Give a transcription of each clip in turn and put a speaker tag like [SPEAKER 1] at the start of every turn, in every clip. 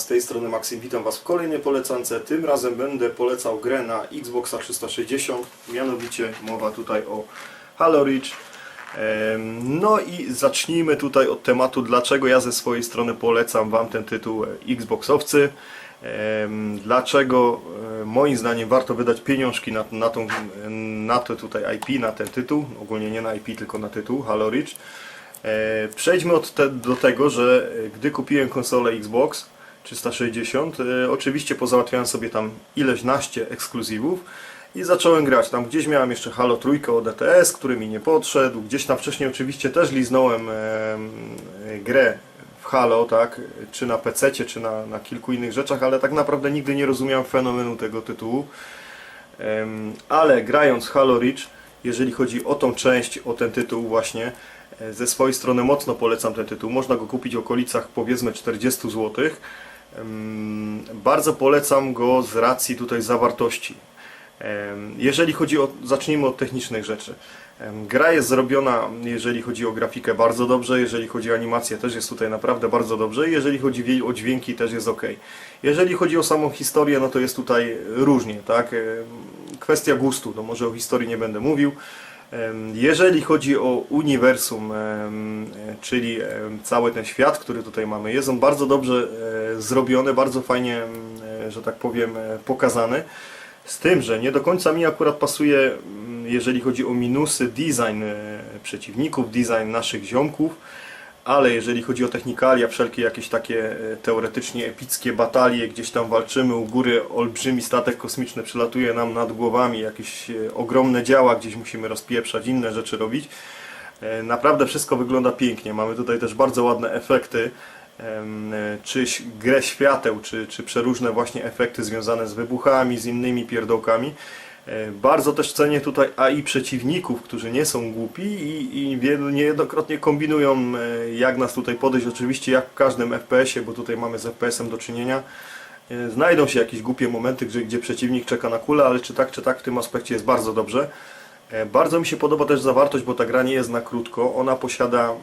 [SPEAKER 1] z tej strony Maksym, witam Was w kolejnej polecance. Tym razem będę polecał grę na Xboxa 360, mianowicie mowa tutaj o Halo Reach. No i zacznijmy tutaj od tematu, dlaczego ja ze swojej strony polecam Wam ten tytuł e, Xboxowcy. Dlaczego e, moim zdaniem warto wydać pieniążki na, na, tą, na to tutaj IP, na ten tytuł, ogólnie nie na IP, tylko na tytuł Halo Reach. E, Przejdźmy te, do tego, że gdy kupiłem konsolę Xbox 360, e, oczywiście pozałatwiałem sobie tam ileś naście ekskluzywów i zacząłem grać. Tam gdzieś miałem jeszcze Halo Trójkę od DTS, który mi nie podszedł. Gdzieś tam wcześniej oczywiście też liznąłem e, e, grę w Halo, tak, czy na PC, czy na, na kilku innych rzeczach, ale tak naprawdę nigdy nie rozumiałem fenomenu tego tytułu. Ale grając Halo Reach, jeżeli chodzi o tą część, o ten tytuł właśnie, e, ze swojej strony mocno polecam ten tytuł. Można go kupić w okolicach powiedzmy 40 zł. Bardzo polecam go z racji tutaj zawartości. Jeżeli chodzi o, zacznijmy od technicznych rzeczy. Gra jest zrobiona, jeżeli chodzi o grafikę, bardzo dobrze, jeżeli chodzi o animację, też jest tutaj naprawdę bardzo dobrze, jeżeli chodzi o dźwięki, też jest ok. Jeżeli chodzi o samą historię, no to jest tutaj różnie, tak? Kwestia gustu, no może o historii nie będę mówił. Jeżeli chodzi o uniwersum, e, czyli cały ten świat, który tutaj mamy, jest on bardzo dobrze e, zrobiony, bardzo fajnie, e, że tak powiem, pokazany. Z tym, że nie do końca mi akurat pasuje, mm, jeżeli chodzi o minusy, design przeciwników, design naszych ziomków, ale jeżeli chodzi o technikalia, wszelkie jakieś takie e, teoretycznie epickie batalie, gdzieś tam walczymy u góry, olbrzymi statek kosmiczny przelatuje nam nad głowami, jakieś e, ogromne działa, gdzieś musimy rozpieprzać, inne rzeczy robić. E, Naprawdę wszystko wygląda pięknie. Mamy tutaj też bardzo ładne efekty, czy grę świateł, czy, czy przeróżne właśnie efekty związane z wybuchami, z innymi pierdołkami. E, Bardzo też cenię tutaj AI przeciwników, którzy nie są głupi i, i niejednokrotnie kombinują, e, jak nas tutaj podejść. Oczywiście jak w każdym FPS-ie, bo tutaj mamy z FPS-em do czynienia. E, Znajdą się jakieś głupie momenty, gdzie, gdzie przeciwnik czeka na kulę, ale czy tak, czy tak w tym aspekcie jest bardzo dobrze. Bardzo mi się podoba też zawartość, bo ta gra nie jest na krótko. Ona posiada mm,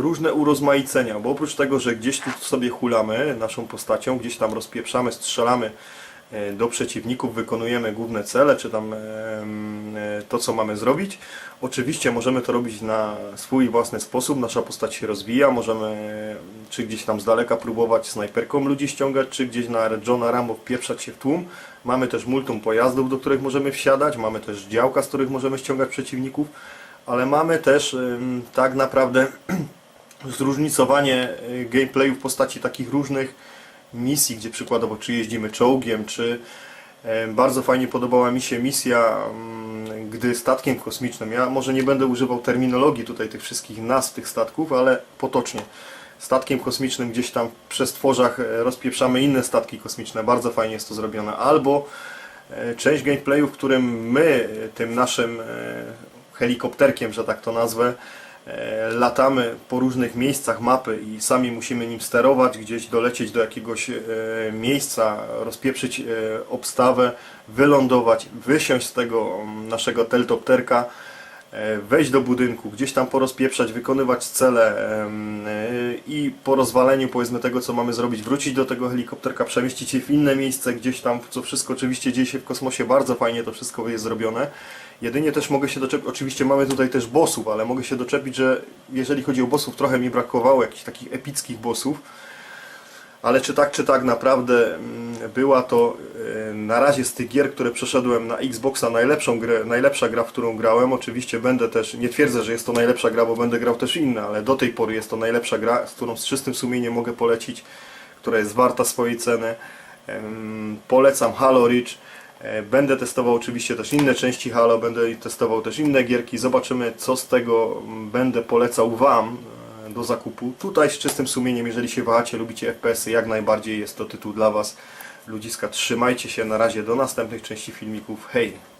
[SPEAKER 1] różne urozmaicenia, bo oprócz tego, że gdzieś tu sobie hulamy naszą postacią, gdzieś tam rozpieprzamy, strzelamy do przeciwników, wykonujemy główne cele, czy tam e, to, co mamy zrobić. Oczywiście możemy to robić na swój własny sposób, nasza postać się rozwija, możemy e, czy gdzieś tam z daleka próbować snajperką ludzi ściągać, czy gdzieś na Johna Rambo wpieprzać się w tłum. Mamy też multum pojazdów, do których możemy wsiadać, mamy też działka, z których możemy ściągać przeciwników, ale mamy też tak naprawdę zróżnicowanie y, gameplayu w postaci takich różnych misji, gdzie przykładowo czy jeździmy czołgiem, czy bardzo fajnie podobała mi się misja, mm, gdy statkiem kosmicznym, ja może nie będę używał terminologii tutaj tych wszystkich nazw tych statków, ale potocznie. Statkiem kosmicznym gdzieś tam w przestworzach e, rozpieprzamy inne statki kosmiczne, bardzo fajnie jest to zrobione. Albo e, część gameplayu, w którym my e, tym naszym helikopterkiem, że tak to nazwę, latamy po różnych miejscach mapy i sami musimy nim sterować, gdzieś dolecieć do jakiegoś e, miejsca, rozpieprzyć e, obstawę, wylądować, wysiąść z tego mm, naszego teltopterka, e, wejść do budynku, gdzieś tam porozpieprzać, wykonywać cele e, i po rozwaleniu powiedzmy tego, co mamy zrobić, wrócić do tego helikopterka, przemieścić się w inne miejsce, gdzieś tam, co wszystko oczywiście dzieje się w kosmosie, bardzo fajnie to wszystko jest zrobione. Jedynie też mogę się doczepić, oczywiście mamy tutaj też bossów, ale mogę się doczepić, że jeżeli chodzi o bossów, trochę mi brakowało jakichś takich epickich bossów. Ale czy tak, czy tak naprawdę mm, była to e, na razie z tych gier, które przeszedłem na Xboxa najlepszą grę, najlepsza gra, w którą grałem. Oczywiście będę też, nie twierdzę, że jest to najlepsza gra, bo będę grał też inne, ale do tej pory jest to najlepsza gra, z którą z czystym sumieniem mogę polecić, która jest warta swojej ceny. Polecam Halo Reach. E, Będę testował oczywiście też inne części Halo, będę testował też inne gierki. Zobaczymy, co z tego mm, będę polecał Wam do zakupu. Tutaj z czystym sumieniem, jeżeli się wahacie, lubicie FPS-y, jak najbardziej jest to tytuł dla Was. Ludziska, trzymajcie się na razie do następnych części filmików. Hej!